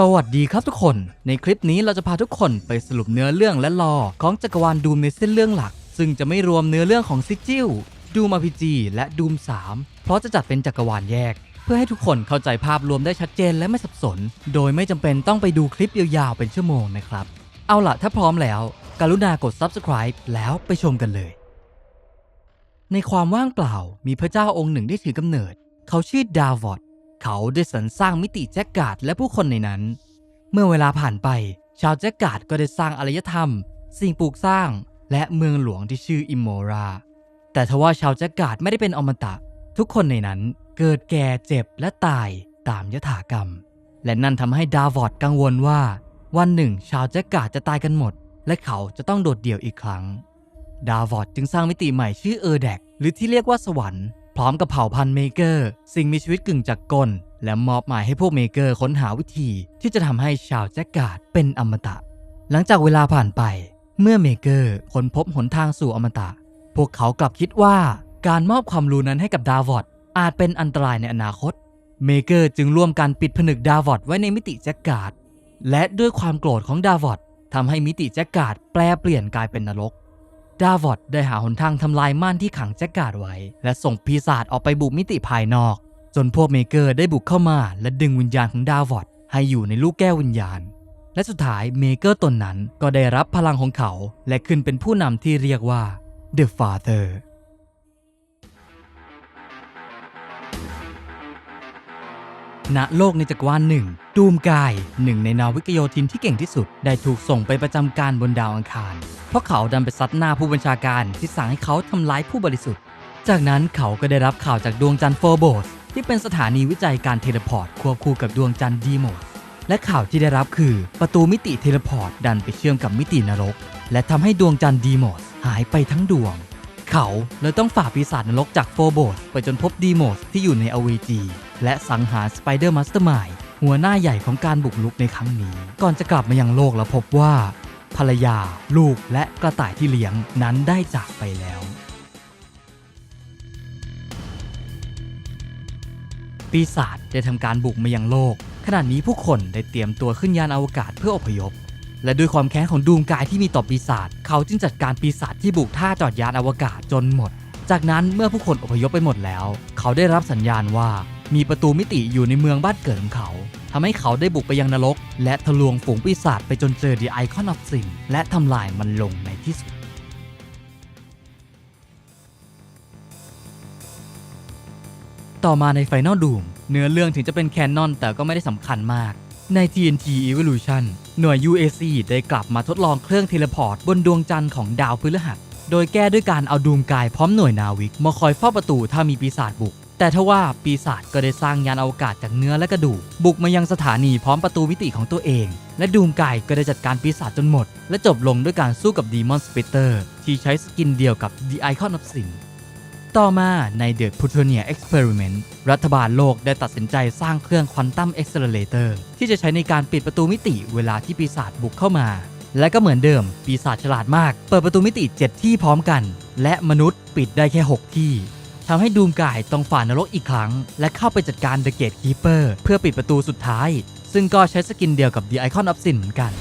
สวัสดีครับทุกคน ในคลิปนี้เราจะพาทุกคนไปสรุปเนื้อเรื่องและลอของจักรวาลดูมในเส้นเรื่องหลัก ซึ่งจะไม่รวมเนื้อเรื่องของซิจิลดูม RPG และดูม3 เพราะจะจัดเป็นจักรวาลแยก เพื่อให้ทุกคนเข้าใจภาพรวมได้ชัดเจนและไม่สับสน โดยไม่จำเป็นต้องไปดูคลิปยาวๆเป็นชั่วโมงนะครับ เอาล่ะถ้าพร้อมแล้ว กรุณากด subscribe แล้วไปชมกันเลย ในความว่างเปล่ามีพระเจ้าองค์หนึ่งได้ถือกำเนิด เขาชื่อดาวอด เขาได้สรรสร้างมิติแจ็คการ์ดและผู้คนในนั้น เมื่อเวลาผ่านไป ชาวแจ็คการ์ดก็ได้สร้างอารยธรรม สิ่งปลูกสร้าง และเมืองหลวงที่ชื่ออิมโมรา แต่ทว่าชาวแจ็คการ์ดไม่ได้เป็นอมตะ ทุกคนในนั้นเกิดแก่เจ็บและตายตามยถากรรม และนั่นทำให้ดาวอดกังวลว่า วันหนึ่ง ชาวแจ็คการ์ดจะตายกันหมด และเขาจะต้องโดดเดี่ยวอีกครั้ง ดาวอดจึงสร้างมิติใหม่ชื่อเออร์แดกหรือที่เรียกว่าสวรรค์ พร้อมกับเผ่าพันธุ์เมเกอร์ สิ่งมีชีวิตกึ่งจักรกล และมอบหมายให้พวกเมเกอร์ค้นหาวิธี ที่จะทำให้ชาวแจ็คการ์ดเป็นอมตะ หลังจากเวลาผ่านไป เมื่อเมเกอร์ค้นพบหนทางสู่อมตะ พวกเขากลับคิดว่าการมอบความรู้นั้นให้กับดาวอดอาจเป็นอันตรายในอนาคต เมเกอร์จึงร่วมกันปิดผนึกดาวอดไว้ในมิติแจ็คการ์ดและด้วยความโกรธของดาวอดทำให้มิติแจ็คการ์ดแปลเปลี่ยนกลายเป็นนรก ดาวอดได้หาหนทางทำลายม่านที่ขังแจ็คการ์ดไว้ และส่งปีศาจออกไปบุกมิติภายนอก จนพวกเมเกอร์ได้บุกเข้ามา และดึงวิญญาณของดาวอดให้อยู่ในลูกแก้ววิญญาณ และสุดท้ายเมเกอร์ตนนั้นก็ได้รับพลังของเขา และขึ้นเป็นผู้นำที่เรียกว่า The Father ณโลกในจักรวาลหนึ่งดูมกายหนึ่งในนาวิกโยธินที่เก่งที่สุด ได้ถูกส่งไปประจำการบนดาวอังคาร เพราะเขาดันไปซัดหน้าผู้บัญชาการที่สั่งให้เขาทำร้ายผู้บริสุทธิ์ จากนั้นเขาก็ได้รับข่าวจากดวงจันทร์โฟโบสที่เป็นสถานีวิจัยการเทเลพอร์ตควบคู่กับดวงจันทร์ดีโมสและข่าวที่ได้รับคือประตูมิติเทเลพอร์ตดันไปเชื่อมกับมิตินรก และทำให้ดวงจันทร์ดีโมสหายไปทั้งดวง เขาเลยต้องฝ่าปีศาจนรกจากโฟโบสไปจนพบดีโมสที่อยู่ในอเวจี และสังหารสไปเดอร์มาสเตอร์มายหัวหน้าใหญ่ของการบุกรุกในครั้งนี้ ก่อนจะกลับมายังโลกแล้วพบว่า ภรรยา ลูกและกระต่ายที่เลี้ยงนั้นได้จากไปแล้ว ปีศาจได้ทำการบุกมายังโลก ขณะนี้ผู้คนได้เตรียมตัวขึ้นยานอวกาศเพื่ออพยพ และด้วยความแค้นของดูมกายที่มีต่อปีศาจเขาจึงจัดการปีศาจที่บุกท่าจอดยานอวกาศจนหมด จากนั้นเมื่อผู้คนอพยพไปหมดแล้ว เขาได้รับสัญญาณว่า มีประตูมิติอยู่ในเมืองบ้านเกิดของเขาทำให้เขาได้บุกไปยังนรก และทะลวงฝูงปีศาจไปจนเจอดีไอคอนออฟสิงและทำลายมันลงในที่สุดต่อมาใน Final Doom เนื้อเรื่องถึงจะเป็นแคนนอนแต่ก็ไม่ได้สำคัญมาก ใน TNT Evolution หน่วย UAC ได้กลับมาทดลองเครื่องเทเลพอร์ตบนดวงจันทร์ของดาวพฤหัส โดยแก้ด้วยการเอาดูมกายพร้อมหน่วยนาวิกมาคอยเฝ้าประตูถ้ามีปีศาจบุก แต่ทว่าปีศาจก็ได้สร้างยานอวกาศจากเนื้อและกระดูก บุกมายังสถานีพร้อมประตูมิติของตัวเอง และดูมไกายก็ได้จัดการปีศาจจนหมด และจบลงด้วยการสู้กับดีมอนสปิเตอร์ที่ใช้สกินเดียวกับ The Icon of Sin ต่อมาใน The Plutonia Experiment รัฐบาลโลกได้ตัดสินใจสร้างเครื่องควอนตัม a อ c เ e เลเตอร์ที่จะใช้ในการปิดประตูมิติเวลาที่ปีศาจบุกเข้ามา และก็เหมือนเดิม ปีศาจฉลาดมาก เปิดประตูมิติ 7 ที่พร้อมกัน และมนุษย์ปิดได้แค่ 6 ที่ ทำให้ดูมกายต้องฝ่านรกอีกครั้ง และเข้าไปจัดการ The Gatekeeper เพื่อปิดประตูสุดท้าย ซึ่งก็ใช้สกินเดียวกับ The Icon of Sin เหมือนกัน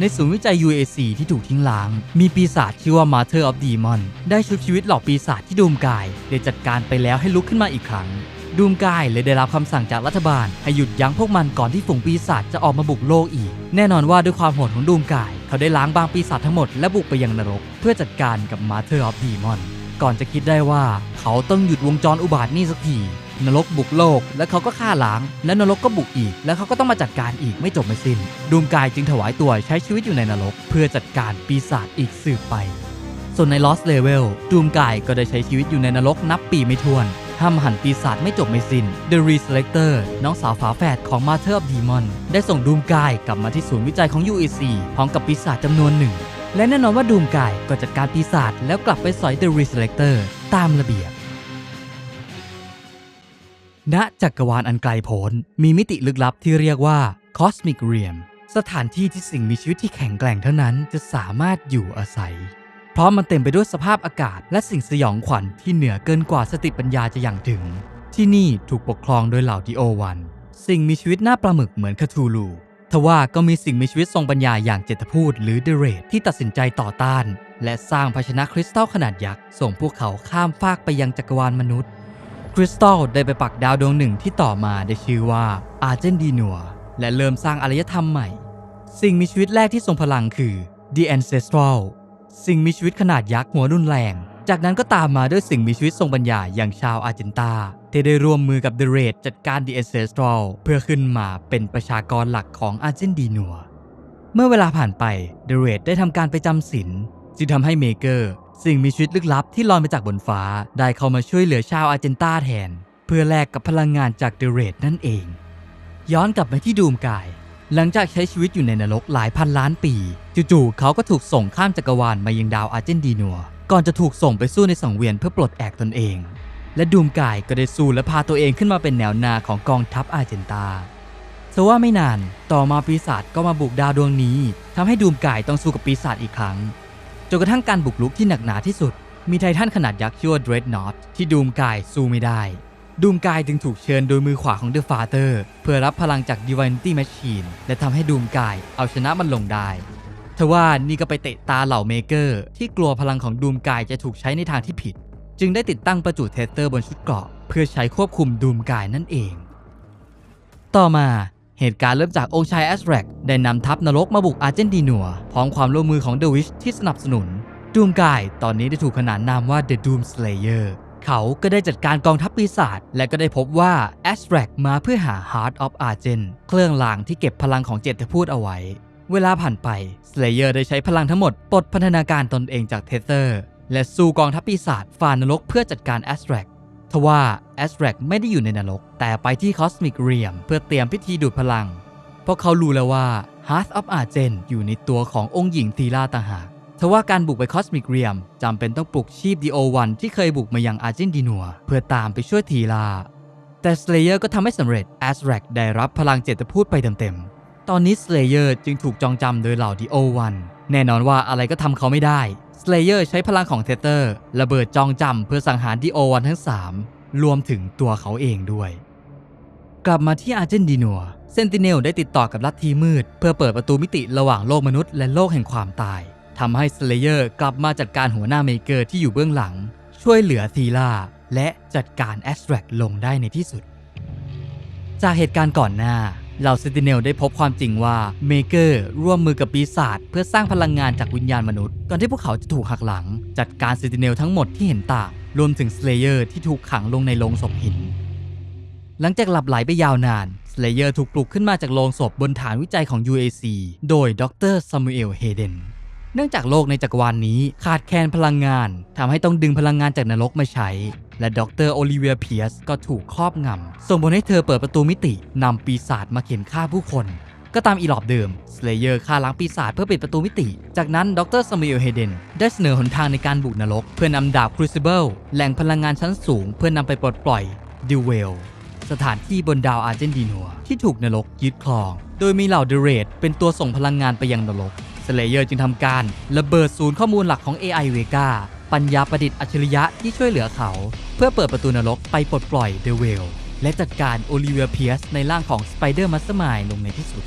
ในศูนย์วิจัย UAC ที่ถูกทิ้งล้าง มีปีศาจชื่อว่า Mother of Demon ได้ชุบชีวิตเหล่าปีศาจที่ดูมกาย ได้จัดการไปแล้วให้ลุกขึ้นมาอีกครั้ง ดูมกายเลยได้รับคำสั่งจากรัฐบาล ให้หยุดยั้งพวกมันก่อนที่ฝูงปีศาจจะออกมาบุกโลกอีก แน่นอนว่าด้วยความโหดของดูมกาย เขาได้ล้างบางปีศาจทั้งหมดและบุกไปยังนรก เพื่อจัดการกับ Mother of Demon ก่อนจะคิดได้ว่า เขาต้องหยุดวงจรอุบาทนี่สักทีนรกบุกโลก และเขาก็ฆ่าล้าง และนรกก็บุกอีก แล้วเขาก็ต้องมาจัดการอีกไม่จบไม่สิ้นดูมกายจึงถวายตัวใช้ชีวิตอยู่ในนรก เพื่อจัดการปีศาจอีกสืบไป ส่วนใน Lost Level ดูมกายก็ได้ใช้ชีวิตอยู่ในนรกนับปีไม่ถ้วน ห้ามหันปีศาจไม่จบไม่สิ้น The Reselector น้องสาวฝาแฝดของ Mother of Demon ได้ส่งดูมกายกลับมาที่ศูนย์วิจัยของ UEC พร้อมกับปีศาจจำนวนหนึ่ง และแน่นอนว่าดูมกายก็จัดการปีศาจแล้วกลับไปสอย The Reselector ตามระเบียบณจักรวาลอันไกลโพ้นมีมิติลึกลับที่เรียกว่า Cosmic Realm สถานที่ที่สิ่งมีชีวิตที่แข็งแกร่งเท่านั้นจะสามารถอยู่อาศัย เพราะมันเต็มไปด้วยสภาพอากาศ และสิ่งสยองขวัญที่เหนือเกินกว่าสติปัญญาจะอย่างถึง ที่นี่ถูกปกครองโดยเหล่าดิโอวัน สิ่งมีชีวิตหน้าปลาหมึกเหมือนคาทูลูทว่าก็มีสิ่งมีชีวิตทรงปัญญาอย่างเจตพูดหรือเดเรตที่ตัดสินใจต่อต้าน และสร้างภาชนะคริสตัลขนาดยักษ์ส่งพวกเขาข้ามฟากไปยังจักรวาลมนุษย์ คริสตัลได้ไปปักดาวดวงหนึ่งที่ต่อมาได้ชื่อว่าอาเจนดีนัวและเริ่มสร้างอารยธรรมใหม่ สิ่งมีชีวิตแรกที่ทรงพลังคือ The Ancestral สิ่งมีชีวิตขนาดยักษ์หัวรุนแรง จากนั้นก็ตามมาด้วยสิ่งมีชีวิตทรงปัญญาอย่างชาวอาร์เจนตาที่ได้ร่วมมือกับ The Raid จัดการ The Ancestral เพื่อขึ้นมาเป็นประชากรหลักของอาร์เจนดีนัว เมื่อเวลาผ่านไป The Raid ได้ทำการไปจำศีลจึงทำให้เมเกอร์สิ่งมีชีวิตลึกลับที่ลอยมาจากบนฟ้า ได้เข้ามาช่วยเหลือชาวอาร์เจนตาแทน เพื่อแลกกับพลังงานจาก The Raid นั่นเอง ย้อนกลับมาที่ดูมกาย หลังจากใช้ชีวิตอยู่ในนรกหลายพันล้านปี จู่ๆเขาก็ถูกส่งข้ามจักรวาลมายังดาวอาร์เจนดีนัว ก่อนจะถูกส่งไปสู้ในสังเวียนเพื่อปลดแอกตนเอง และดูมกายก็ได้สู้และพาตัวเองขึ้นมาเป็นแนวหน้าของกองทัพอาร์เจนตาแต่ว่าไม่นานต่อมาปีศาจก็มาบุกดาวดวงนี้ทำให้ดูมกายต้องสู้กับปีศาจอีกครั้งจนกระทั่งการบุกรุกที่หนักหนาที่สุด มีไททันขนาดยักษ์ชื่อว่า Dreadnought ที่ดูมกายสู้ไม่ได้ ดูมกายจึงถูกเชิญโดยมือขวาของ The Father เพื่อรับพลังจาก Divinity Machine และทำให้ดูมกายเอาชนะมันลงได้ทว่านี่ก็ไปเตะตาเหล่าเมเกอร์ ที่กลัวพลังของดูมกายจะถูกใช้ในทางที่ผิด จึงได้ติดตั้งประจุเทสเตอร์บนชุดเกราะ เพื่อใช้ควบคุมดูมกายนั่นเอง ต่อมาเหตุการณ์เริ่มจากองค์ชายแอสแรกได้นำทัพนรกมาบุกอาร์เจนตินัวพร้อมความร่วมมือของเดวิชที่สนับสนุนดูมกายตอนนี้ได้ถูกขนานนามว่า The Doom Slayer เขาก็ได้จัดการกองทัพปีศาจและก็ได้พบว่าแอสแรกมาเพื่อหา Heart of Argent เครื่องรางที่เก็บพลังของเจตพูดเอาไว้ เวลาผ่านไป Slayer ได้ใช้พลังทั้งหมดปลดพันธนาการตนเองจากเทเตอร์ และสู้กองทัพปีศาจฝ่านรกเพื่อจัดการแอสแรกทว่าแอสแรกไม่ได้อยู่ในนรก แต่ไปที่คอสมิกเรียมเพื่อเตรียมพิธีดูดพลัง เพราะเขารู้แล้วว่า Heart of Argent อยู่ในตัวขององค์หญิงทีลาต่างหาก ทว่าการบุกไปคอสมิกเรียมจำเป็นต้องปลุกชีพดีโอวันที่เคยบุกมายังอาร์เจนตินัว เพื่อตามไปช่วยทีลา แต่สเลเยอร์ก็ทำให้สำเร็จแอสแรกได้รับพลังเจตพูดไปเต็มๆ ตอนนี้สเลเยอร์จึงถูกจองจำโดยเหล่าดีโอวันแน่นอนว่าอะไรก็ทำเขาไม่ได้สเลเยอร์ใช้พลังของเทเตอร์ระเบิดจองจำเพื่อสังหารดีโอวันทั้ง 3 รวมถึงตัวเขาเองด้วย กลับมาที่อาร์เจนตินัวเซนติเนลได้ติดต่อกับลัทธิมืด เพื่อเปิดประตูมิติระหว่างโลกมนุษย์และโลกแห่งความตาย ทำให้สเลเยอร์กลับมาจัดการหัวหน้าเมเกอร์ที่อยู่เบื้องหลัง ช่วยเหลือทีล่าและจัดการแอสแทรกลงได้ในที่สุด จากเหตุการณ์ก่อนหน้าเหล่าเซติเนลได้พบความจริงว่าเมเกอร์ร่วมมือกับปีศาจเพื่อสร้างพลังงานจากวิญญาณมนุษย์ ก่อนที่พวกเขาจะถูกหักหลัง จัดการเซติเนลทั้งหมดที่เห็นต่างรวมถึงสเลเยอร์ที่ถูกขังลงในโลงศพหิน หลังจากหลับไหลไปยาวนานสเลเยอร์ถูกปลุกขึ้นมาจากโลงศพบนฐานวิจัยของ UAC โดยดรซามูเอลเฮเดน เนื่องจากโลกในจักรวาลนนี้ขาดแคลนพลังงานทำให้ต้องดึงพลังงานจากนรกมาใช้ และดรโอลิเวียเพียสก็ถูกครอบงำส่งผลให้เธอเปิดประตูมิตินำปีศาจมาเข็นฆ่าผู้คน ก็ตามอีหลอบเดิมสเลเยอร์ฆ่าล้างปีศาจเพื่อปิดประตูมิติ จากนั้นดรซามูเอลเฮเดนได้เสนอหนทางในการบุกนรก เพื่อนำดาบครูซิเบิลแหล่งพลังงานชั้นสูง เพื่อนำไปปลดปล่อยดิวเวลสถานที่บนดาวอาร์เจนตินัวที่ถูกนรกยึดครอง โดยมีเหล่าเดเรดเป็นตัวส่งพลังงานไปยังนรก สเลเยอร์จึงทำการ ระเบิดศูนย์ข้อมูลหลักของ AI Vega ปัญญาประดิษฐ์อัจฉริยะที่ช่วยเหลือเขา เพื่อเปิดประตูนรกไปปลดปล่อยเดเวลและจัดการโอลิเวียเพียสในร่างของสไปเดอร์มัสเตส์มายลงในที่สุด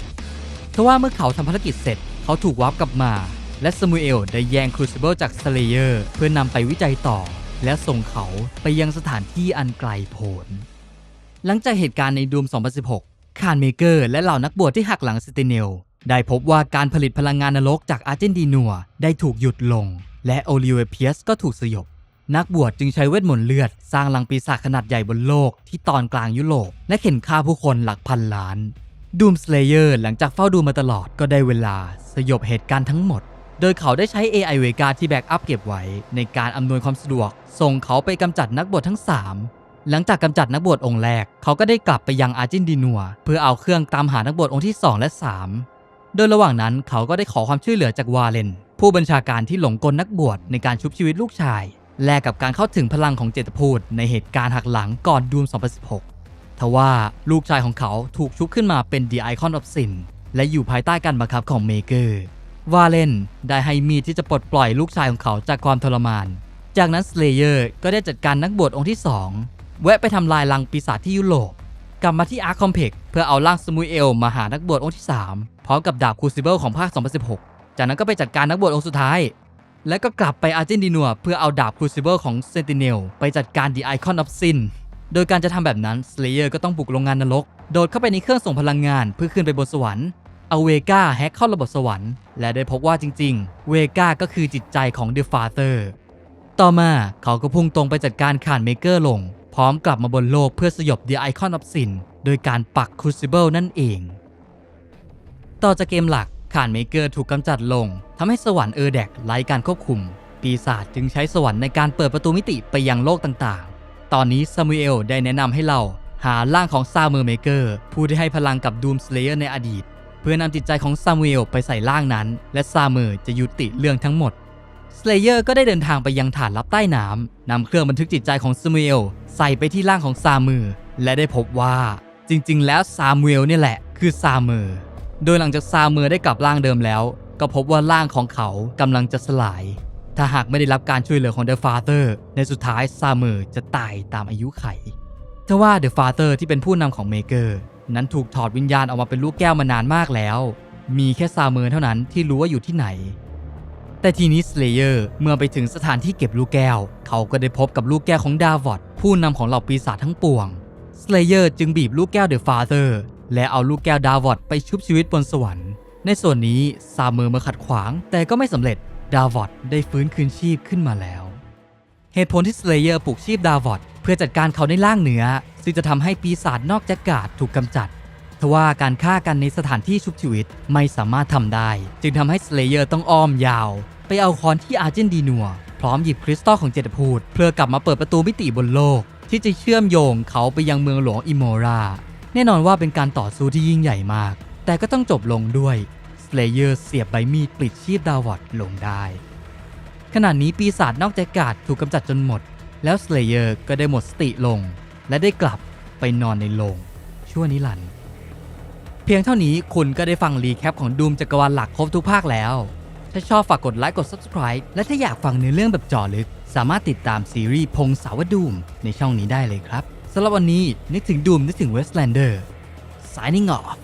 ทว่าเมื่อเขาทำภารกิจเสร็จ เขาถูกวาร์ปกลับมา และซามูเอลได้แย่งครูซิเบิลจากสเลเยอร์เพื่อนำไปวิจัยต่อ และส่งเขาไปยังสถานที่อันไกลโพ้นหลังจากเหตุการณ์ในดูม 2016 คานเมเกอร์และเหล่านักบวชที่หักหลังสเตเนล ได้พบว่าการผลิตพลังงานนรกจากอาร์เจนตินัวได้ถูกหยุดลง และโอลิเวเพียสก็ถูกสยบ นักบวชจึงใช้เวทมนต์เลือด สร้างลังปีศาจขนาดใหญ่บนโลกที่ตอนกลางยุโรป และเข็นฆ่าผู้คนหลักพันล้านดูมสเลเยอร์หลังจากเฝ้าดูมาตลอดก็ได้เวลา สยบเหตุการณ์ทั้งหมด โดยเขาได้ใช้ AI Vega ที่แบ็กอัพเก็บไว้ ในการอำนวยความสะดวก ส่งเขาไปกำจัดนักบวชทั้ง 3 หลังจากกำจัดนักบวชองค์แรก เขาก็ได้กลับไปยังอาร์เจนตินัว เพื่อเอาเครื่องตามหานักบวชองค์ที่ 2 และ 3 โดยระหว่างนั้นเขาก็ได้ขอความช่วยเหลือจากวาเลน ผู้บัญชาการที่หลงกลนักบวชในการชุบชีวิตลูกชาย แลกกับการเข้าถึงพลังของเจตพูดในเหตุการณ์หักหลังก่อนดูม 2016 ทว่าลูกชายของเขาถูกชุบขึ้นมาเป็น The Icon of Sin และอยู่ภายใต้การบังคับของเมเกอร์ วาเลนได้ให้มีดที่จะปลดปล่อยลูกชายของเขาจากความทรมาน จากนั้นสเลเยอร์ก็ได้จัดการนักบวชองค์ที่2แวะไปทำลายลังปีศาจที่ยุโรป กลับมาที่อาร์คอมเพกเพื่อเอาร่างสมูเอลมาหานักบวชองค์ที่3 ร้อมกับดาบคูซิเบิลของภาค 2016 จากนั้นก็ไปจัดการนักบวชองค์สุดท้าย และก็กลับไปอาร์เจนตินัวเพื่อเอาดาบคูซิเบิลของเซนติเนลไปจัดการดีไอคอนออฟซินโดยการจะทำแบบนั้นสเลเยอร์ก็ต้องบุกโรงงานนรก โดดเข้าไปในเครื่องส่งพลังงานเพื่อขึ้นไปบนสวรรค์เอาเวกาแฮกเข้าระบบสวรรค์ และได้พบว่าจริงๆ เวกาก็คือจิตใจของเดอะฟาเ h อร์ต่อมาเขาก็พุ่งตรงไปจัดการข่านเมเกอร์ลง พร้อมกลับมาบนโลกเพื่อสยบ The Icon of Sin โดยการปัก Crucible นั่นเอง ต่อจากเกมหลักข่านเมเกอร์ถูกกำจัดลงทำให้สวรรค์เออร์แดกไร้การควบคุม ปีศาจจึงใช้สวรรค์ในการเปิดประตูมิติไปยังโลกต่างๆ ตอนนี้ซามูเอลได้แนะนำให้เราหาร่างของซาเมอร์เมเกอร์ผู้ที่ให้พลังกับดูมสเลเยอร์ในอดีต เพื่อนำจิตใจของซามูเอลไปใส่ร่างนั้น และซาเมอร์จะยุติเรื่องทั้งหมดสเลเยอร์ก็ได้เดินทางไปยังฐานลับใต้น้ำนำเครื่องบันทึกจิตใจของซามูเอลใส่ไปที่ร่างของซามือและได้พบว่า จริง ๆ แล้วซามูเอลนี่แหละ คือซาเมอร์ โดยหลังจากซาเมอร์ได้กลับร่างเดิมแล้ว ก็พบว่าร่างของเขากำลังจะสลาย ถ้าหากไม่ได้รับการช่วยเหลือของเดอะฟาเธอร์ในสุดท้ายซาเมอร์จะตายตามอายุไขทว่าเดอะฟาเธอร์ที่เป็นผู้นำของเมเกอร์นั้นถูกถอดวิญญาณออกมาเป็นลูกแก้วมานานมากแล้ว มีแค่ซาเมอร์เท่านั้นที่รู้ว่าอยู่ที่ไหน แต่ทีนี้สเลเยอร์เมื่อไปถึงสถานที่เก็บลูกแก้ว เขาก็ได้พบกับลูกแก้วของดาวอดผู้นำของเหล่าปีศาจทั้งปวงสเลเยอร์จึงบีบลูกแก้วเดอะฟาเธอร์ และเอาลูกแก้วดาวอดไปชุบชีวิตบนสวรรค์ ในส่วนนี้ซาเมอร์มาขัดขวาง แต่ก็ไม่สำเร็จดาวอดได้ฟื้นคืนชีพขึ้นมาแล้ว เหตุผลที่สเลเยอร์ปลุกชีพดาวอดเพื่อจัดการเขาในร่างเหนือซึ่งจะทำให้ปีศาจนอกจากกาดถูกกำจัดทว่าการฆ่ากันในสถานที่ชุบชีวิตไม่สามารถทำได้ จึงทำให้สเลเยอร์ต้องอ้อมยาว ไปเอาคอนที่อาร์เจนดีนัว พร้อมหยิบคริสตัลของเจตพูด เพื่อกลับมาเปิดประตูมิติบนโลก ที่จะเชื่อมโยงเขาไปยังเมืองหลวงอิโมรา แน่นอนว่าเป็นการต่อสู้ที่ยิ่งใหญ่มาก แต่ก็ต้องจบลงด้วยสเลเยอร์เสียบใบมีดปลิดชีพดาวอดลงได้ ขณะนี้ปีศาจนอกใจกาดถูกกำจัดจนหมด แล้วสเลเยอร์ก็ได้หมดสติลง และได้กลับไปนอนในโรงชั่วนิรันดร์เพียงเท่านี้คุณก็ได้ฟังรีแคปของดูมจักรวาลหลักครบทุกภาคแล้ว ถ้าชอบฝากกดไลค์กด subscribe และถ้าอยากฟังเนื้อเรื่องแบบจาะลึก สามารถติดตามซีรีส์พงสาวดูมในช่องนี้ได้เลยครับ สำหรับวันนี้นึกถึงดูมนึกถึงเวสแลนเดอร์ signing off